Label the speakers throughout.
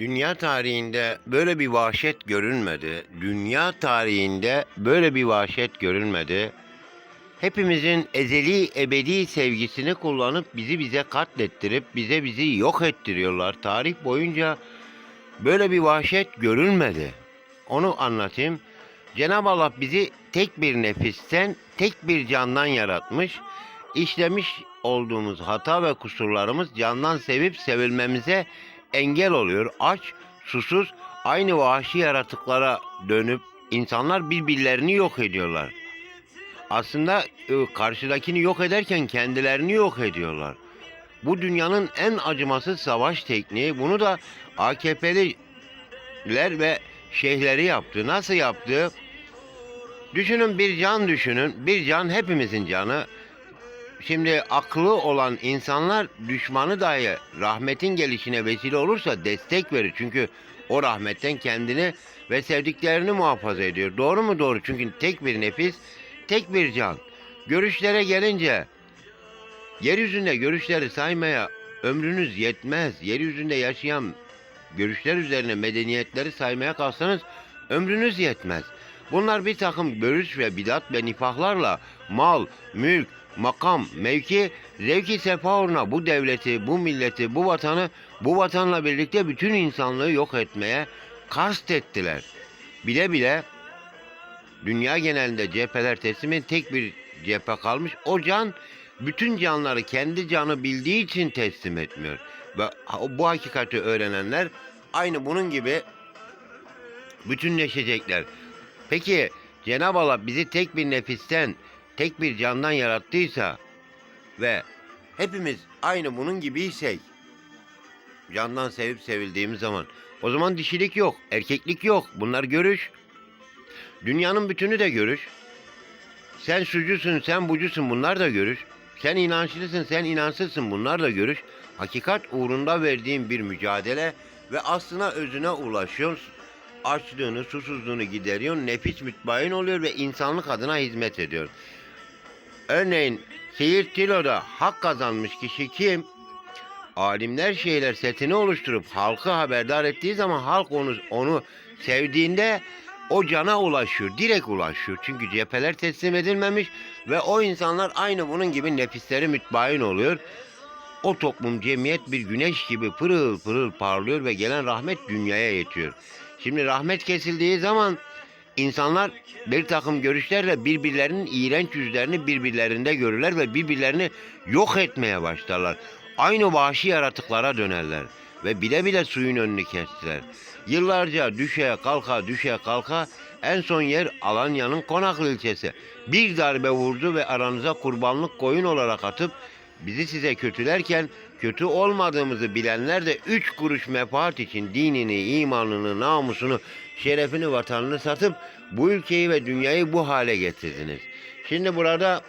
Speaker 1: Dünya tarihinde böyle bir vahşet görülmedi. Dünya tarihinde böyle bir vahşet görülmedi. Hepimizin ezeli ebedi sevgisini kullanıp bizi bize katlettirip bize bizi yok ettiriyorlar. Tarih boyunca böyle bir vahşet görülmedi. Onu anlatayım. Cenab-ı Allah bizi tek bir nefisten, tek bir candan yaratmış. İşlemiş olduğumuz hata ve kusurlarımız candan sevip sevilmemize engel oluyor. Aç, susuz, aynı vahşi yaratıklara dönüp insanlar birbirlerini yok ediyorlar. Aslında e, karşıdakini yok ederken kendilerini yok ediyorlar. Bu dünyanın en acımasız savaş tekniği. Bunu da AKP'liler ve şeyhleri yaptı. Nasıl yaptı? Düşünün bir can düşünün. Bir can hepimizin canı. Şimdi aklı olan insanlar düşmanı dahi rahmetin gelişine vesile olursa destek verir. Çünkü o rahmetten kendini ve sevdiklerini muhafaza ediyor. Doğru mu? Doğru. Çünkü tek bir nefis, tek bir can. Görüşlere gelince yeryüzünde görüşleri saymaya ömrünüz yetmez. Yeryüzünde yaşayan görüşler üzerine medeniyetleri saymaya kalksanız ömrünüz yetmez. Bunlar bir takım görüş ve bidat ve nifahlarla mal, mülk, makam, mevki, zevki sefa uğruna bu devleti, bu milleti, bu vatanı, bu vatanla birlikte bütün insanlığı yok etmeye kast ettiler. Bile bile dünya genelinde cepheler teslimin tek bir cephe kalmış. O can bütün canları kendi canı bildiği için teslim etmiyor. Ve bu hakikati öğrenenler aynı bunun gibi bütünleşecekler. Peki Cenab-ı Allah bizi tek bir nefisten, tek bir candan yarattıysa ve hepimiz aynı bunun gibiysek, candan sevip sevildiğimiz zaman o zaman dişilik yok, erkeklik yok. Bunlar görüş. Dünyanın bütünü de görüş. Sen şucusun, sen bucusun bunlar da görüş. Sen inançlısın, sen inansızsın bunlar da görüş. Hakikat uğrunda verdiğin bir mücadele ve aslına özüne ulaşıyorsun. Açlığını, susuzluğunu gideriyorsun. Nefis mütbayin oluyor ve insanlık adına hizmet ediyor. Örneğin Siirt Tilo'da hak kazanmış kişi kim? Alimler şeyler setini oluşturup halkı haberdar ettiği zaman halk onu onu sevdiğinde o cana ulaşıyor, direkt ulaşıyor. Çünkü cepheler teslim edilmemiş ve o insanlar aynı bunun gibi nefisleri mütbayin oluyor. O toplum, cemiyet bir güneş gibi pırıl pırıl parlıyor ve gelen rahmet dünyaya yetiyor. Şimdi rahmet kesildiği zaman insanlar bir takım görüşlerle birbirlerinin iğrenç yüzlerini birbirlerinde görürler ve birbirlerini yok etmeye başlarlar. Aynı vahşi yaratıklara dönerler ve bile bile suyun önünü kestiler. Yıllarca düşe kalka düşe kalka en son yer Alanya'nın Konaklı ilçesi. Bir darbe vurdu ve aranıza kurbanlık koyun olarak atıp bizi size kötülerken kötü olmadığımızı bilenler de üç kuruş menfaat için dinini, imanını, namusunu, şerefini, vatanını satıp bu ülkeyi ve dünyayı bu hale getirdiniz. Şimdi burada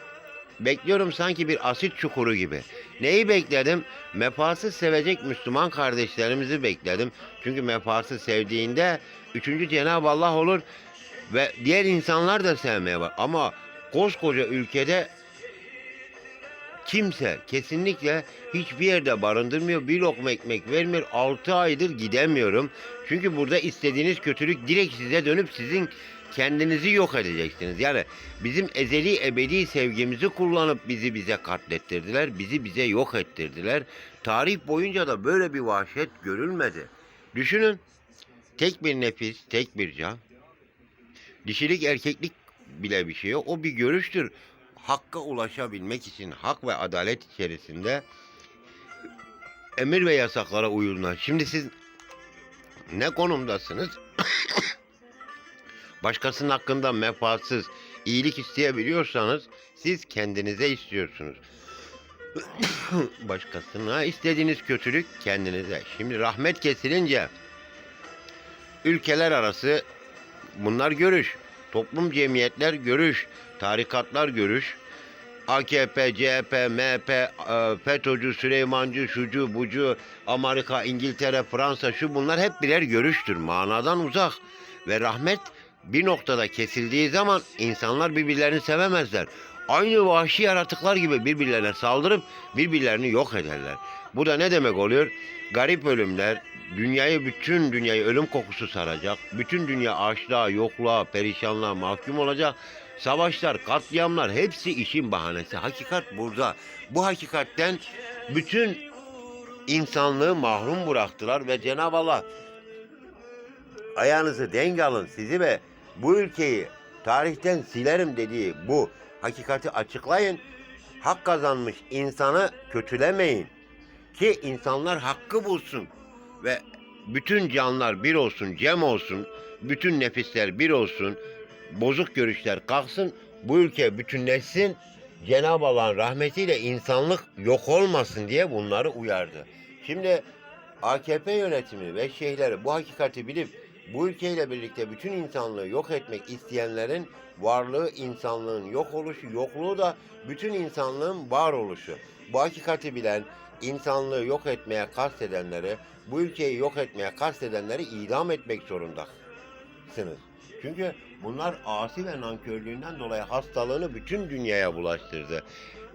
Speaker 1: bekliyorum sanki bir asit çukuru gibi. Neyi bekledim? Mefası sevecek Müslüman kardeşlerimizi bekledim. Çünkü mefası sevdiğinde üçüncü Cenab-ı Allah olur ve diğer insanlar da sevmeye var. Ama koskoca ülkede kimse kesinlikle hiçbir yerde barındırmıyor. Bir lokma ekmek vermiyor. 6 aydır gidemiyorum. Çünkü burada istediğiniz kötülük direkt size dönüp sizin kendinizi yok edeceksiniz. Yani bizim ezeli ebedi sevgimizi kullanıp bizi bize katlettirdiler. Bizi bize yok ettirdiler. Tarih boyunca da böyle bir vahşet görülmedi. Düşünün tek bir nefis, tek bir can. Dişilik erkeklik bile bir şey yok. O bir görüştür hakka ulaşabilmek için hak ve adalet içerisinde emir ve yasaklara uyulunlar. Şimdi siz ne konumdasınız? Başkasının hakkında menfaatsız iyilik isteyebiliyorsanız siz kendinize istiyorsunuz. Başkasına istediğiniz kötülük kendinize. Şimdi rahmet kesilince ülkeler arası bunlar görüş. Toplum cemiyetler görüş, tarikatlar görüş, AKP, CHP, MHP, e, FETÖ'cü, Süleymancı, şucu, bucu, Amerika, İngiltere, Fransa şu bunlar hep birer görüştür. Manadan uzak. Ve rahmet bir noktada kesildiği zaman insanlar birbirlerini sevemezler. Aynı vahşi yaratıklar gibi birbirlerine saldırıp birbirlerini yok ederler. Bu da ne demek oluyor? Garip ölümler, dünyayı bütün dünyayı ölüm kokusu saracak. Bütün dünya açlığa, yokluğa, perişanlığa mahkum olacak. Savaşlar, katliamlar hepsi işin bahanesi. Hakikat burada. Bu hakikatten bütün insanlığı mahrum bıraktılar ve Cenab-ı Allah ayağınızı denk alın sizi ve bu ülkeyi tarihten silerim dediği bu hakikati açıklayın. Hak kazanmış insanı kötülemeyin ki insanlar hakkı bulsun ve bütün canlar bir olsun, cem olsun, bütün nefisler bir olsun, bozuk görüşler kalksın, bu ülke bütünleşsin, Cenab-ı Allah'ın rahmetiyle insanlık yok olmasın diye bunları uyardı. Şimdi AKP yönetimi ve şeyhleri bu hakikati bilip bu ülkeyle birlikte bütün insanlığı yok etmek isteyenlerin varlığı insanlığın yok oluşu, yokluğu da bütün insanlığın var oluşu. Bu hakikati bilen, insanlığı yok etmeye kastedenleri, bu ülkeyi yok etmeye kastedenleri idam etmek zorundasınız. Çünkü bunlar asi ve nankörlüğünden dolayı hastalığını bütün dünyaya bulaştırdı.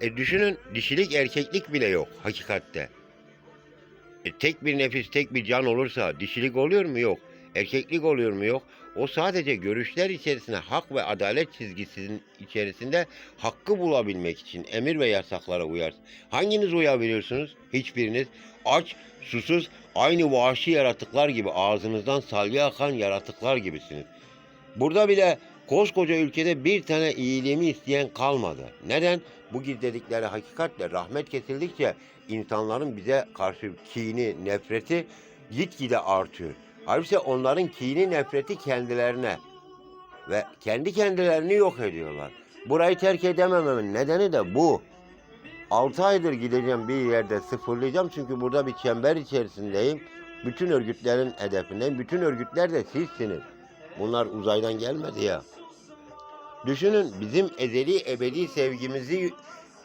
Speaker 1: E düşünün dişilik erkeklik bile yok hakikatte. E tek bir nefis, tek bir can olursa dişilik oluyor mu? Yok. Erkeklik oluyor mu? Yok. O sadece görüşler içerisinde hak ve adalet çizgisinin içerisinde hakkı bulabilmek için emir ve yasaklara uyar. Hanginiz uyabiliyorsunuz? Hiçbiriniz. Aç, susuz, aynı vahşi yaratıklar gibi ağzınızdan salya akan yaratıklar gibisiniz. Burada bile koskoca ülkede bir tane iyiliğimi isteyen kalmadı. Neden? Bu gizledikleri hakikatle rahmet kesildikçe insanların bize karşı kini, nefreti gitgide artıyor. Halbuki onların kini, nefreti kendilerine ve kendi kendilerini yok ediyorlar. Burayı terk edemememin nedeni de bu. 6 aydır gideceğim bir yerde sıfırlayacağım çünkü burada bir çember içerisindeyim. Bütün örgütlerin hedefindeyim. Bütün örgütler de sizsiniz. Bunlar uzaydan gelmedi ya. Düşünün bizim ezeli ebedi sevgimizi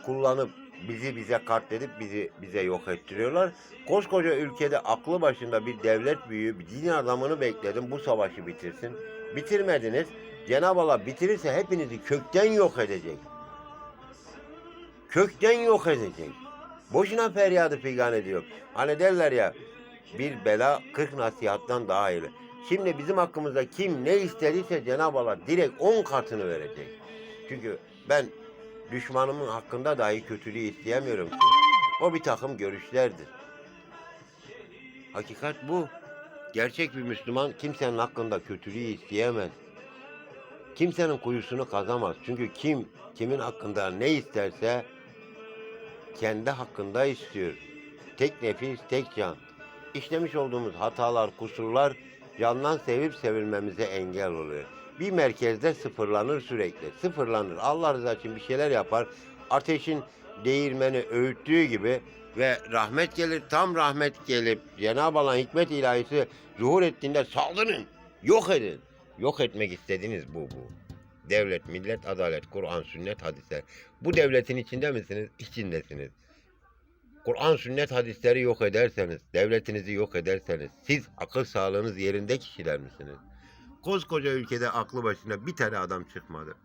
Speaker 1: kullanıp bizi bize katledip bizi bize yok ettiriyorlar. Koskoca ülkede aklı başında bir devlet büyüğü, bir din adamını bekledim bu savaşı bitirsin. Bitirmediniz. Cenab-ı Allah bitirirse hepinizi kökten yok edecek. Kökten yok edecek. Boşuna feryadı figan ediyor. Hani derler ya bir bela 40 nasihattan daha iyi. Şimdi bizim hakkımızda kim ne istediyse Cenab-ı Allah direkt 10 katını verecek. Çünkü ben düşmanımın hakkında dahi kötülüğü isteyemiyorum ki. O bir takım görüşlerdir. Hakikat bu. Gerçek bir Müslüman kimsenin hakkında kötülüğü isteyemez. Kimsenin kuyusunu kazamaz. Çünkü kim kimin hakkında ne isterse kendi hakkında istiyor. Tek nefis, tek can. İşlemiş olduğumuz hatalar, kusurlar candan sevip sevilmemize engel oluyor. Bir merkezde sıfırlanır sürekli. Sıfırlanır. Allah rızası için bir şeyler yapar. Ateşin değirmeni öğüttüğü gibi ve rahmet gelir. Tam rahmet gelip Cenab-ı Allah'ın hikmet ilahisi zuhur ettiğinde saldırın. Yok edin. Yok etmek istediğiniz bu bu. Devlet, millet, adalet, Kur'an, sünnet, hadisler. Bu devletin içinde misiniz? İçindesiniz. Kur'an, sünnet, hadisleri yok ederseniz, devletinizi yok ederseniz, siz akıl sağlığınız yerinde kişiler misiniz? Koskoca ülkede aklı başına bir tane adam çıkmadı.